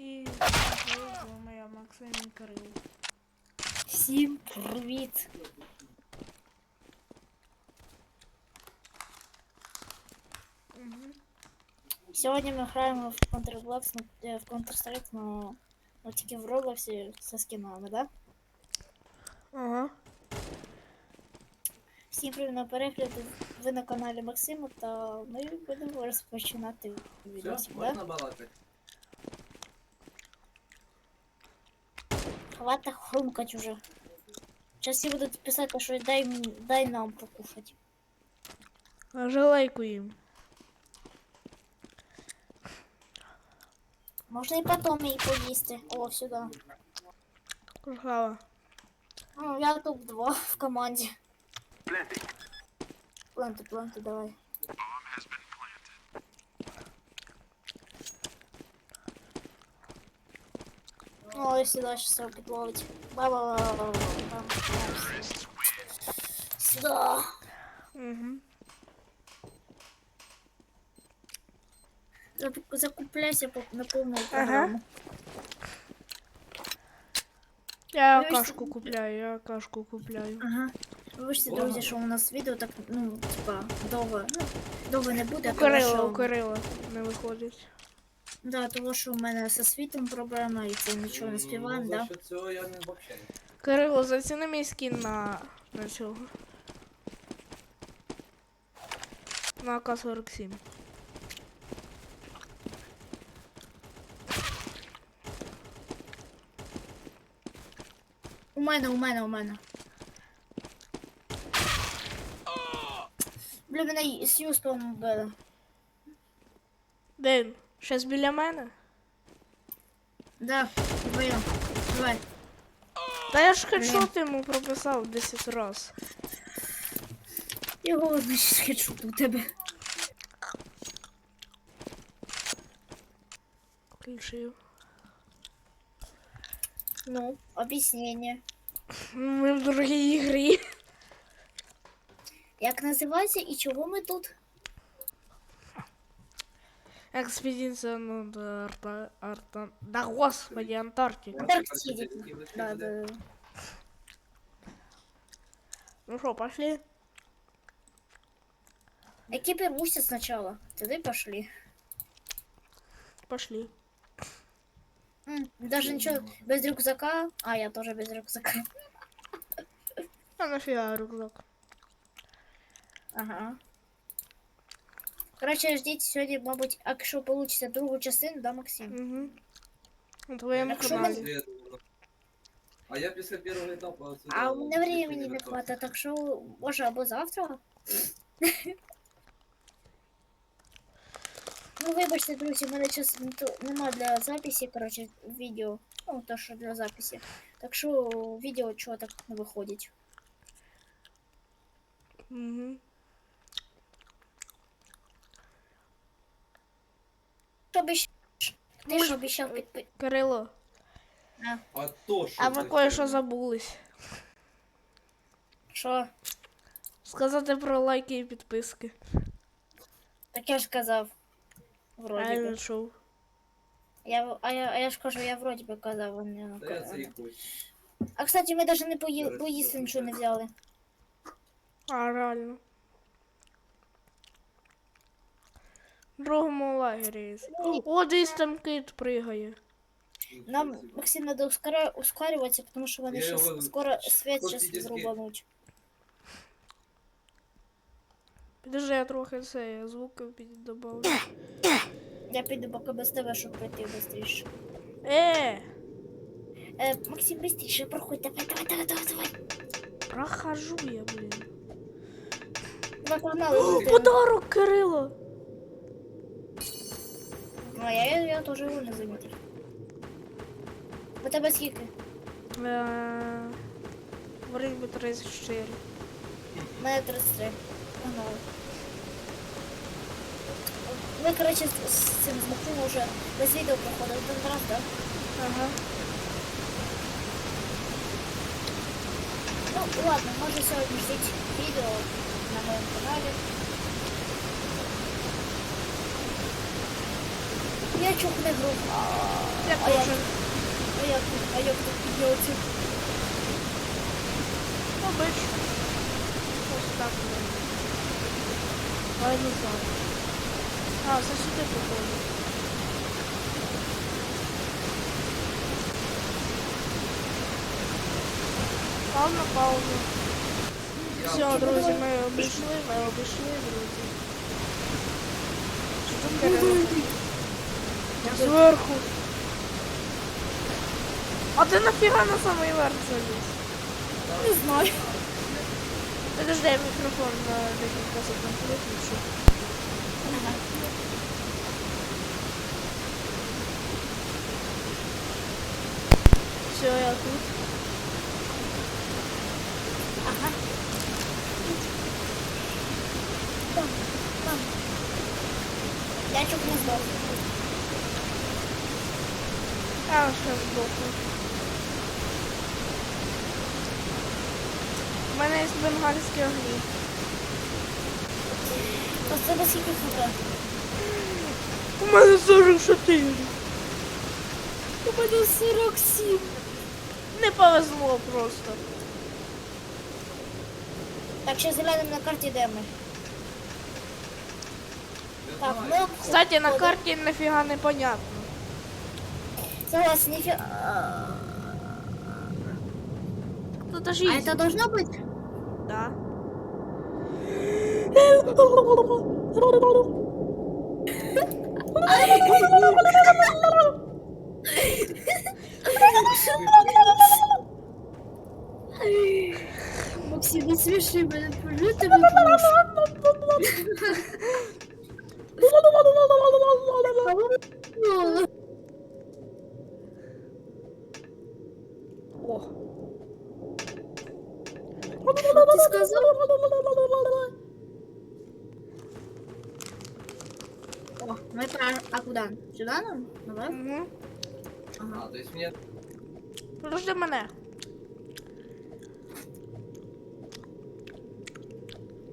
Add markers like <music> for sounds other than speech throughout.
І з вами я Максим Кирил. Всім привіт! Угу. Сьогодні ми граємо в Counter-Blocks, ну, е, в Counter-Strike, ну, ну тільки в Роблоксі зі скінами, да? Ага. Всім привіт на перегляд. Ви на каналі Максима, та ми будемо розпочинати відео. Все, Да? можна балакати? Хвата хрумкать уже. Зараз всі будуть писати, що дай, м- дай нам покушати. Желейку їм. Можна і потім її поїсти. О, сюди. Кохала. Ну, я тут два в команді. Планти, планти, давай. О, я сюда сейчас его подловить. Сюда. Угу. Закупляйся на полную Ага. программу. Я Ну, кашку купляю, я кашку купляю. Ага. Вибачте, друзі, що у нас відео так, ну, типа, довго, ну, довго не буде, У тому що, у Кирила не виходить. Да, тому що у мене зі світом проблема, і це нічого не співаємо, ну, да? За цього я не взагалі. Кирило, заціни мій скін на, на цього. На АК-47. У мене, у мене, у мене. Бля, мене й- з Юспом вбили. Де він? Щас біля мене? Да, вбив. Давай. Та я ж хедшот йому прописав 10 раз. Його, значить, хедшот у тебе. Включив. Ну, об'яснення. Ми в другій грі. Як називається і чого ми тут? Експедиція ну, до Арта... Арта... Да господи, Антарктика. Антарктиді. Да, да. да. Ну що, пошли? Экипируйся сначала. Тогда пошли. Пошли. М, Даже ничего, без рюкзака. А, я тоже без рюкзака. А нафіга рюкзак? Ага. Короче, ждите сьогодні, мабуть, а якщо получится другу частину, да, Максим? Угу. На твоєму Так що каналі. А я після першого етапу отсюда... А у мене чуть времени не не готовий. хватает, так що може або завтра. Ну, вибачте, друзі, в мене час не то- нема для записі, короче, відео. Ну, то, що для записі. Так що відео чого так не виходить. Угу. Що обіщ... Ти ж обіщав підпи... Кирило, А то, що... а ви за кое-що забулись. Що? Сказати про лайки і підписки. Так я ж казав. А Вроді я би. не чув. Я, а, я, а я ж кажу, я вроді би казав, а не Та я це і хочу. А кстати, ми навіть не пої... поїсти нічого не взяли. А, реально. В другому лагері. О, десь там кит пригає. Нам, Максим, надо ускоря... ускорюватися, тому що вони Я щас його скоро світ фактично- зрубануть. Підожди, я трохи це, я звуки піддобавлю. Я піду поки без тебе, щоб пройти швидше. Е, Е, Максим, швидше проходь, давай, давай, давай, давай, давай. прохожу я, блін. Давай, погнали. Подарок, Кирило! А я, я, я теж його не замітив. У тебе скільки? Вроді би 34. У мене 33. Погнали. Ми, коротше, з, з цим з Максимом вже без відео проходили один раз, так? Ага. Ну, ладно, може сьогодні ждіть відео на моєму каналі. Я чухну гру. Я А я- теж. А як, а як тут підняться? Обично. Ось так. А я не знаю. А, це сюди походу. Пауза, пауза. Я Все, друзі, ми обійшли, ми обійшли, друзі. Що тут Кирило? Зверху. А ти нафіга на самий верх заліз? Не знаю. Подожди, я мікрофон на декілька секунд виключу. Ага. Все, я тут. Ага. Там, там. Я чуть не здох. А, ще збоку. У мене є бенгальські огні. А це на скільки хп? У мене 44. У мене 47. Не повезло просто. Так, ще зеленим на карті де ми? Так, ми... Кстати, на карті нафіга непонятно. Согласен, нифига. Тут аж А есть. это должно быть? Да. Максим, не смеши меня, пожалуйста, <laughs> О. Ты сказал? О, мы про... А куда? Сюда нам? Давай. Угу. А, то есть мне... Подожди мене.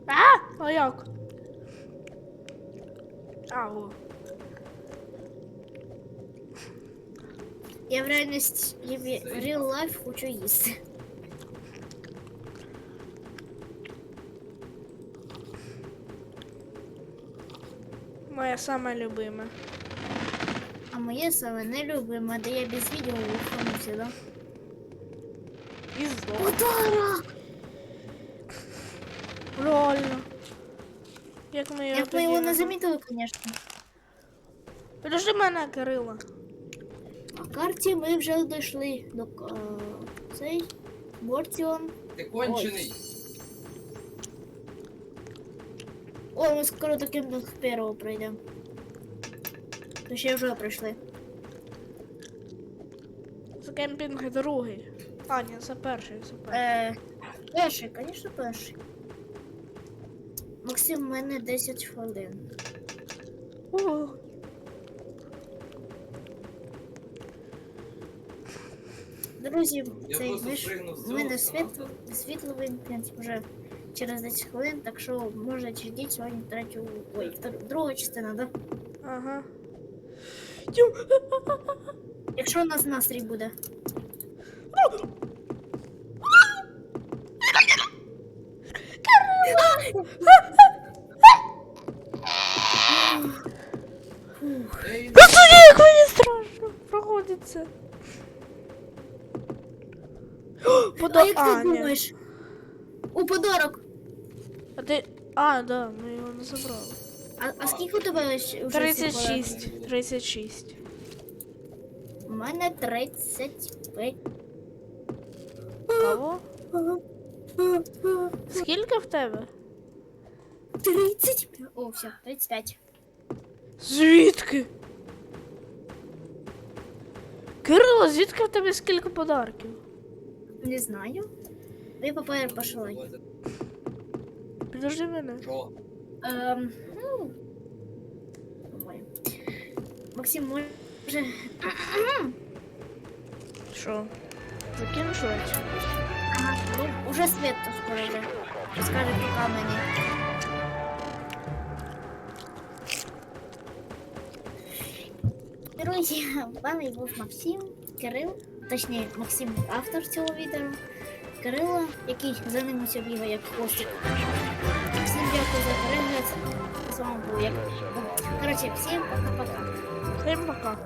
А? А як? А, о. Я в реальности, я в в real life хочу їсти. Моє саме любиме. А моє саме нелюбиме, де я без відео виховався, да? І здох. Подарок! Реально. Як ми його Як ми його не замітили, звісно. Подожди мене, Кирило. На карті ми вже дійшли до е, цей Бортіон. Ты конченый. О, ми скоро до кемпінг першого пройдемо. То ще вже пройшли. Це кемпінг другий. А, ні, це перший, це перший. Е, перший, звісно, перший. Максим, в мене 10 хвилин. О, Друзі, Я цей просто ми ж спригнув з в мене цього світло, світло вимкнуть вже через 10 хвилин, так що може чекати сьогодні третю, ой, втор- друга частина, да? ага. Тю. Якщо у нас настрій буде. Эй, Господи, як мені страшно проходиться. А Подо... як А, ти ні. думаєш? У подарок. А ти... А, да, ми його не забрали. А, а скільки у тебе вже всіх подарунків? 36. 36. У мене 35. Кого? Скільки в тебе? 35. О, все, 35. Звідки? Кирило, звідки в тебе скільки подарків? Не знаю. Ви папер пошли. Підожди мене. что? Ем, ну. Максим, може... Що? Закінчується? Ага, ну, уже свет то скоро вже. Скаже, пока мені. Друзі, вами був Максим, Кирил, точніше Максим автор цього відео. Кирило, який за ним усе бігає як хвостик. Дякую за перегляд. З вами був як. Коротше, всім пока-пока. Всім пока.